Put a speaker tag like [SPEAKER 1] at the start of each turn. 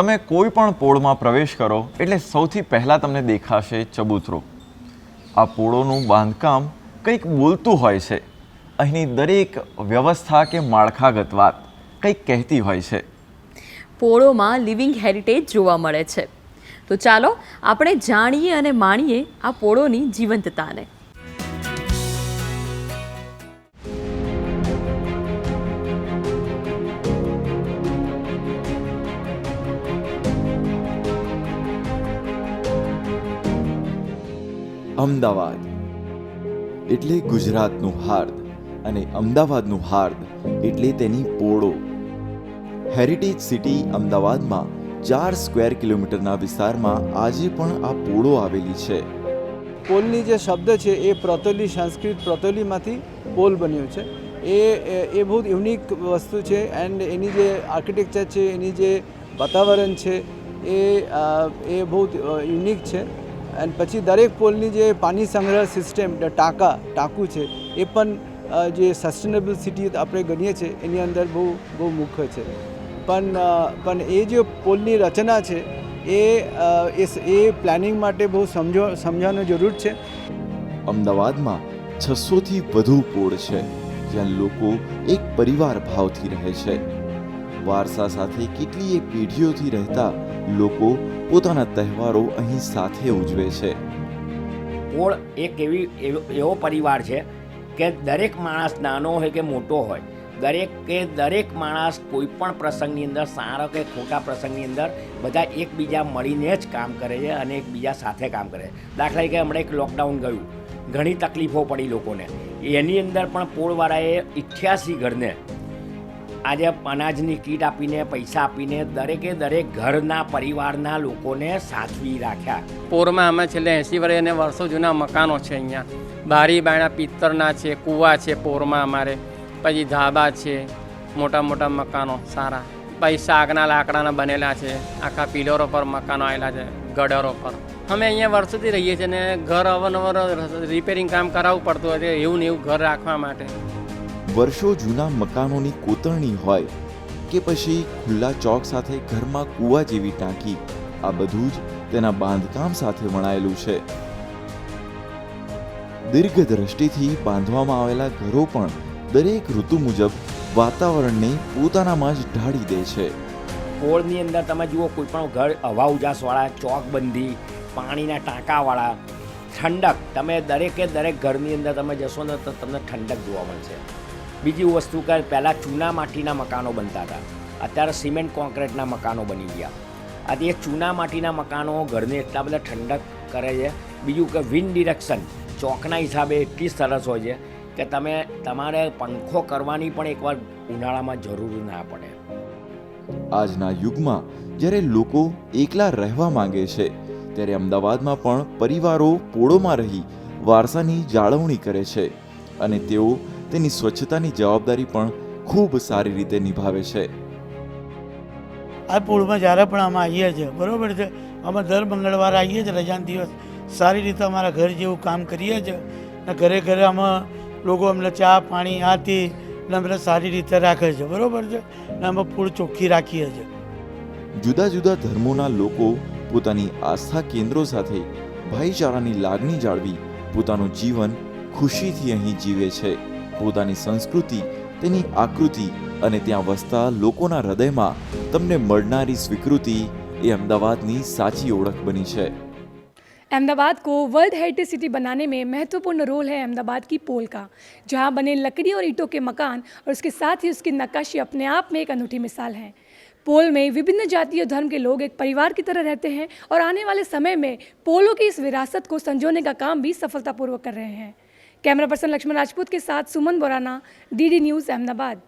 [SPEAKER 1] તમે કોઈ પણ પોળમાં પ્રવેશ કરો, એટલે સૌથી પહેલાં તમને દેખાશે ચબૂતરો. આ પોળોનું બાંધકામ કંઈક બોલતું હોય છે. અહીંની દરેક વ્યવસ્થા કે માળખાગત વાત કંઈક કહેતી હોય છે.
[SPEAKER 2] પોળોમાં લિવિંગ હેરિટેજ જોવા મળે છે. તો ચાલો, આપણે જાણીએ અને માણીએ આ પોળોની જીવંતતાને.
[SPEAKER 1] અમદાવાદ. એટલે ગુજરાતનું હાર્દ અને અમદાવાદનું હાર્દ એટલે તેની પોળો. હેરિટેજ સિટી અમદાવાદમાં ચાર સ્ક્વેર કિલોમીટરના વિસ્તારમાં આજે પણ આ પોળો આવેલી છે.
[SPEAKER 3] પોલની જે શબ્દ છે એ પ્રતોલી, સંસ્કૃત પ્રતોલીમાંથી પોલ બન્યો છે. એ, એ- બહુ યુનિક વસ્તુ છે એન્ડ એની જે આર્કિટેક્ચર છે, એની જે વાતાવરણ છે એ એ બહુ યુનિક છે. એન્ડ પછી દરેક પોલની જે પાણી સંગ્રહ સિસ્ટમ ટાંકા, ટાંકું છે, એ પણ જે સસ્ટેનેબલ સિટી આપણે ગણીએ છીએ, એની અંદર બહુ બહુ મુખ્ય છે. પણ પણ એ જે પોલની રચના છે, એ એ એ પ્લાનિંગ માટે બહુ સમજો, સમજવાની જરૂર છે.
[SPEAKER 1] અમદાવાદમાં છસોથી વધુ પોળ છે, જ્યાં લોકો એક પરિવાર ભાવથી રહે છે. વારસા સાથે કેટલીય પેઢીઓથી રહેતા લોકો પોતાના તહેવારો અહીં સાથે ઉજવે છે.
[SPEAKER 4] પોળ એક એવી, એવો પરિવાર છે કે દરેક માણસ નાનો હોય કે મોટો હોય, દરેક, કે દરેક માણસ કોઈ પણ પ્રસંગની અંદર, સારો કે ખોટા પ્રસંગની અંદર, બધા એકબીજા મળીને જ કામ કરે છે અને એકબીજા સાથે કામ કરે છે. દાખલા તરીકે હમણાં એક લોકડાઉન ગયું. ઘણી તકલીફો પડી લોકોને. એની અંદર પણ પોળવાળાએ ઇઠ્યાસી ઘરને આજે અનાજની કીટ આપીને, પૈસા આપીને દરેકે દરેક ઘરના, પરિવારના લોકોને સાચવી રાખ્યા.
[SPEAKER 5] પોરમાં અમે છેલ્લે એંસી વર્ષ અને વર્ષો જૂના મકાનો છે અહીંયા. બારી બાયણા પિત્તરના છે, કૂવા છે પોરમાં અમારે. પછી ધાબા છે, મોટા મોટા મકાનો, સારા. પછી સાગના લાકડાના બનેલા છે, આખા પિલરો પર મકાનો આવેલા છે ગડરો પર. અમે અહીંયા વર્ષોથી રહીએ છીએ અને ઘર અવનવર રિપેરિંગ કામ કરાવવું પડતું હોય છે, એવું ને એવું ઘર રાખવા માટે.
[SPEAKER 1] વર્ષો જૂના મકાનોની કોતરણી હોય કે પછી ખુલ્લા ચોક સાથે ઘરમાં કૂવા જેવી ટાંકી, આ બધું જ તેના બાંધકામ સાથે વણાયેલું છે. દીર્ઘ દ્રષ્ટિથી બાંધવામાં આવેલા ઘરો પણ દરેક ઋતુ મુજબ વાતાવરણને પોતાનામાં જ ઢાળી દે છે.
[SPEAKER 4] પોળની અંદર તમે જુઓ કોઈ પણ ઘર હવા ઉજાસવાળા ચોકબંધી પાણીના ટાંકાવાળા, ઠંડક. તમે દરેકે દરેક ઘરની અંદર તમે જશો ને તો તમને ઠંડક જોવા મળશે. બીજી વસ્તુ કે પહેલાં ચૂના માટીના મકાનો બનતા હતા. અત્યારે સિમેન્ટ કોન્ક્રીટના મકાનો બની ગયા. આજે ચૂના માટીના મકાનો ઘરને એટલા બધા ઠંડક કરે છે. બીજું કે વિન્ડ ડિરેક્શન, ચોકના હિસાબે એટલી સરસ હોય છે કે તમે તમારે પંખો કરવાની પણ એકવાર ઉનાળામાં જરૂર ના પડે.
[SPEAKER 1] આજના યુગમાં જ્યારે લોકો એકલા રહેવા માંગે છે, ત્યારે અમદાવાદમાં પણ પરિવારો પોળોમાં રહી વારસાની જાળવણી કરે છે અને તેઓ તેની સ્વચ્છતાની જવાબદારી પણ ખૂબ સારી રીતે નિભાવે છે.
[SPEAKER 6] આ પૂળમાં જ્યારે પણ અમે આવીએ છીએ બરાબર છે? અમે દર મંગળવારે આવીએ છીએ રજાના દિવસ. સારી રીતે અમારા ઘર જેવું કામ કરીએ છીએ અને ઘરે ઘરે અમે લોકો અમને ચા પાણી આ તે ને અમને સારી રીતે રાખે છે બરાબર છે? ને અમે પૂળ ચોખ્ખી રાખીએ છીએ.
[SPEAKER 1] જુદા જુદા ધર્મોના લોકો પોતાની આસ્થા કેન્દ્રો સાથે ભાઈચારાની લાગણી જાળવી પોતાનું જીવન ખુશીથી અહીં જીવે છે. પોતાની સંસ્કૃતિ તેની આકૃતિ અને ત્યાં વસતા લોકોના હૃદયમાં તમને મળનારી સ્વીકૃતિ એ અમદાવાદની સાચી ઓળખ બની છે
[SPEAKER 7] अहमदाबाद को वर्ल्ड हेरिटेज सिटी बनाने में महत्वपूर्ण रोल है अहमदाबाद की पोल का जहां बने लकड़ी और ईंटों के मकान और उसके साथ ही उसकी नक्काशी अपने आप में एक अनूठी मिसाल है पोल में विभिन्न जाति और धर्म के लोग एक परिवार की तरह रहते हैं और आने वाले समय में पोलों की इस विरासत को संजोने का काम भी सफलतापूर्वक कर रहे हैं कैमरा पर्सन लक्ष्मण राजपूत के साथ सुमन बोराना डीडी न्यूज़ अहमदाबाद